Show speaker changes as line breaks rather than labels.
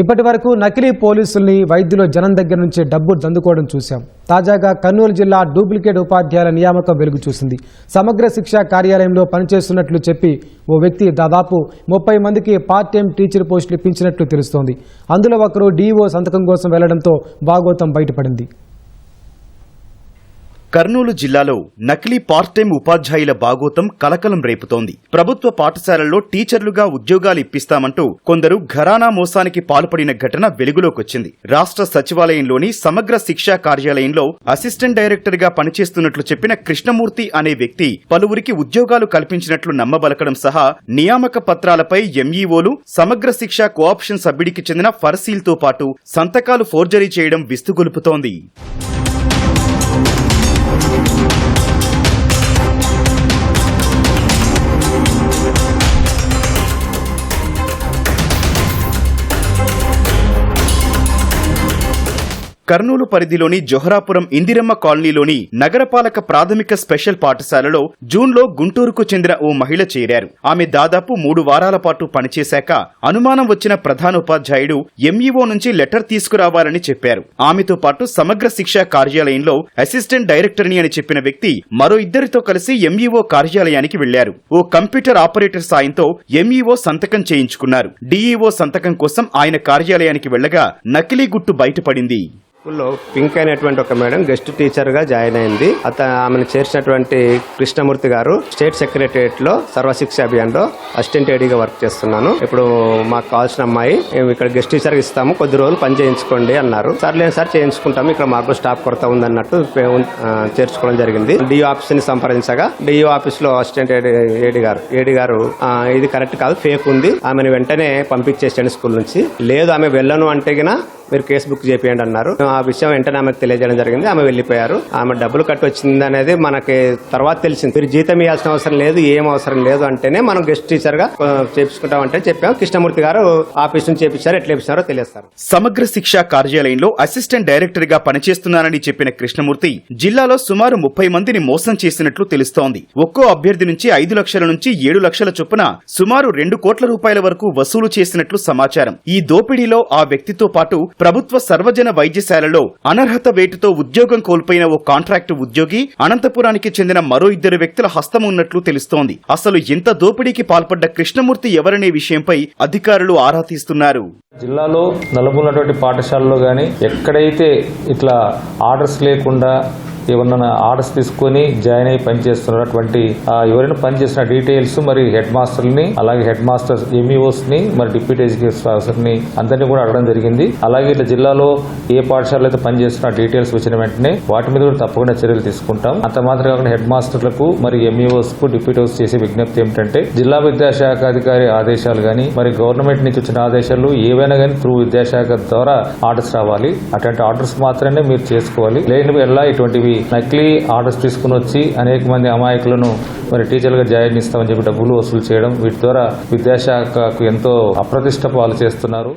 ఇప్పటి వరకు నకిలీ పోలీసుల్ని వైద్యులు జనం దగ్గర నుంచి డబ్బు దందుకోవడం చూశాం. తాజాగా కర్నూలు జిల్లా డూప్లికేట్ ఉపాధ్యాయుల నియామకం వెలుగు చూసింది. సమగ్ర శిక్షా కార్యాలయంలో పనిచేస్తున్నట్లు చెప్పి ఓ వ్యక్తి దాదాపు ముప్పై మందికి పార్ట్ టైం టీచర్ పోస్టులు ఇప్పించినట్లు తెలుస్తోంది. అందులో ఒకరు డీఓ సంతకం కోసం వెళ్ళడంతో భాగోతం బయటపడింది.
కర్నూలు జిల్లాలో నకిలీ పార్ట్ టైం ఉపాధ్యాయుల బాగోతం కలకలం రేపుతోంది. ప్రభుత్వ పాఠశాలల్లో టీచర్లుగా ఉద్యోగాలు ఇప్పిస్తామంటూ కొందరు ఘరానా మోసానికి పాల్పడిన ఘటన వెలుగులోకొచ్చింది. రాష్ట్ర సచివాలయంలోని సమగ్ర శిక్షా కార్యాలయంలో అసిస్టెంట్ డైరెక్టర్గా పనిచేస్తున్నట్లు చెప్పిన కృష్ణమూర్తి అనే వ్యక్తి పలువురికి ఉద్యోగాలు కల్పించినట్లు నమ్మబలకడం సహా నియామక పత్రాలపై ఎంఈఓలు సమగ్ర శిక్ష కోఆప్షన్ సభ్యుడికి చెందిన ఫర్సీల్తో పాటు సంతకాలు ఫోర్జరీ చేయడం విస్తుగొలుపుతోంది. కర్నూలు పరిధిలోని జొహరాపురం ఇందిరమ్మ కాలనీలోని నగరపాలక ప్రాథమిక స్పెషల్ పాఠశాలలో జూన్లో గుంటూరుకు చెందిన ఓ మహిళ చేరారు. ఆమె దాదాపు మూడు వారాల పాటు పనిచేశాక అనుమానం వచ్చిన ప్రధానోపాధ్యాయుడు ఎంఈఓ నుంచి లెటర్ తీసుకురావాలని చెప్పారు. ఆమెతో పాటు సమగ్ర శిక్షా కార్యాలయంలో అసిస్టెంట్ డైరెక్టర్ని అని చెప్పిన వ్యక్తి మరో ఇద్దరితో కలిసి ఎంఈఓ కార్యాలయానికి వెళ్ళారు ఓ కంప్యూటర్ ఆపరేటర్ సాయంతో ఎంఈఓ సంతకం చేయించుకున్నారు. డీఈఓ సంతకం కోసం ఆయన కార్యాలయానికి వెళ్ళగా నకిలీ గుట్టు బయటపడింది.
స్కూల్లో పింక్ అయినటువంటి ఒక మేడం గెస్ట్ టీచర్గా జాయిన్ అయింది. అత ఆమెను చేర్చినటువంటి కృష్ణమూర్తి గారు స్టేట్ సెక్రటరియట్లో సర్వశిక్ష అభియాన్లో అసిస్టెంట్ ఏడీగా వర్క్ చేస్తున్నాను. ఇప్పుడు మాకు కావాల్సిన అమ్మాయి మేము ఇక్కడ గెస్ట్ టీచర్ ఇస్తాము కొద్ది రోజులు పని చేయించుకోండి అన్నారు. సర్లేదు సార్ చేయించుకుంటాము ఇక్కడ మాకు స్టాఫ్ కొరత ఉందన్నట్టు చేర్చుకోవడం జరిగింది. డిఓ ఆఫీస్ని సంప్రదించగా డిఓ ఆఫీస్లో assistant AD garu AD garu ఇది కరెక్ట్ కాదు ఫేక్ ఉంది. ఆమెను వెంటనే పంపించేసండి స్కూల్ నుంచి. లేదు ఆమె వెళ్ళను అంటే మీరు కేసు బుక్ చేపియండి అన్నారు. ఆ విషయం వెంటనే ఆమెకు తెలియజేయడం జరిగింది. ఆమె వెళ్ళిపోయారు. ఆమె డబ్బులు కట్టి వచ్చింది అనేది మనకి తర్వాత తెలిసింది. మీరు జీతం ఇవ్వాల్సిన అవసరం లేదు ఏం అవసరం లేదు అంటేనే మనం గెస్ట్ టీచర్గా చేపించుకుంటాం చేపించుకుంటామంటే చెప్పాం. కృష్ణమూర్తి గారు ఆఫీస్ నుంచి చేపించారు ఎట్లా చేపించారో తెలియస్తారు.
సమగ్ర శిక్షా కార్యాలయంలో అసిస్టెంట్ డైరెక్టర్గా పనిచేస్తున్నానని చెప్పిన కృష్ణమూర్తి జిల్లాలో సుమారు ముప్పై మందిని మోసం చేసినట్లు తెలుస్తోంది. ఒక్కో అభ్యర్థి నుంచి ఐదు లక్షల నుంచి ఏడు లక్షల చొప్పున సుమారు రెండు కోట్ల రూపాయల వరకు వసూలు చేసినట్లు సమాచారం. ఈ దోపిడీలో ఆ వ్యక్తితో పాటు ప్రభుత్వ సర్వజన వైద్యశాలలో అనర్హత వేటుతో ఉద్యోగం కోల్పోయిన ఓ కాంట్రాక్టు ఉద్యోగి అనంతపురానికి చెందిన మరో ఇద్దరు వ్యక్తుల హస్తం ఉన్నట్లు తెలుస్తోంది. అసలు ఇంత దోపిడీకి పాల్పడ్డ కృష్ణమూర్తి ఎవరనే విషయంపై అధికారులు ఆరా తీస్తున్నారు.
జిల్లాలో నలుగున్నటువంటి పాఠశాలలో కానీ ఎక్కడైతే ఇట్లా ఆర్డర్స్ లేకుండా ఏమన్నా ఆర్డర్స్ తీసుకొని జాయిన్ అయ్యి పనిచేస్తున్నటువంటి ఎవరైనా పనిచేసిన డీటెయిల్స్ మరి హెడ్ మాస్టర్ని అలాగే హెడ్ మాస్టర్ ఎంఈఓస్ని మరి డిప్యూటీ ఎడ్యుకేషన్ ఆఫీసర్ని అందరినీ కూడా అడగడం జరిగింది. అలాగే ఇట్లా జిల్లాలో ఏ పాఠశాలలో అయితే పనిచేస్తున్న డీటెయిల్స్ వచ్చిన వెంటనే వాటి మీద కూడా తప్పకుండా చర్యలు తీసుకుంటాం. అంత మాత్రం కాకుండా హెడ్ మాస్టర్లకు మరి ఎంఈఓస్కు డిప్యూటీస్ చేసే విజ్ఞప్తి ఏమిటంటే జిల్లా విద్యాశాఖ అధికారి ఆదేశాలు గాని మరి గవర్నమెంట్ నుంచి వచ్చిన ఆదేశాలు ఏవైనా కానీ త్రూ విద్యాశాఖ ద్వారా ఆర్డర్స్ రావాలి. అటువంటి ఆర్డర్స్ మాత్రమే మీరు చేసుకోవాలి. లేని ఎలా ఇటువంటివి నకిలీ ఆర్డర్స్ తీసుకుని వచ్చి అనేక మంది అమాయకులను మరి టీచర్లుగా జాయిన్ ఇస్తామని చెప్పి డబ్బులు వసూలు చేయడం వీటి ద్వారా విద్యాశాఖకు ఎంతో అప్రతిష్ట పాలు చేస్తున్నారు.